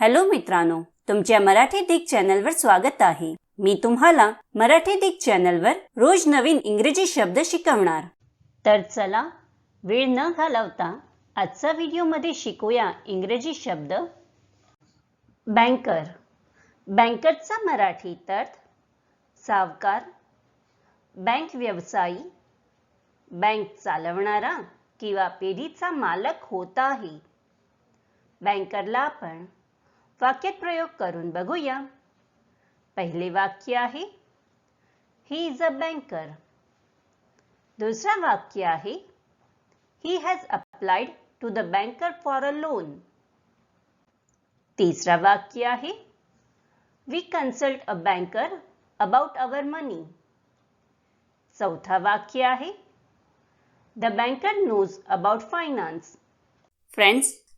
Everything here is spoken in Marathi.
हॅलो मित्रांनो तुमच्या मराठी दिग चॅनलवर स्वागत आहे. मी तुम्हाला मराठी दिग चॅनलवर रोज नवीन इंग्रजी शब्द शिकवणार. तर चला वेळ न घालवता आजचा व्हिडिओमध्ये शिकूया इंग्रजी शब्द. बँकर. बँकरचा मराठी अर्थ सावकार बँक व्यवसायी बँक चालवणारा किंवा पेढीचा मालक होता आहे. बँकरला आपण वाक्यात प्रयोग करून बघूया. पहिले वाक्य आहे ही इज अ बँकर दुसरा वाक्य आहे he has applied to the banker for a loan तिसरा वाक्य आहे we consult a banker about our money चौथा वाक्य आहे the banker knows about finance friends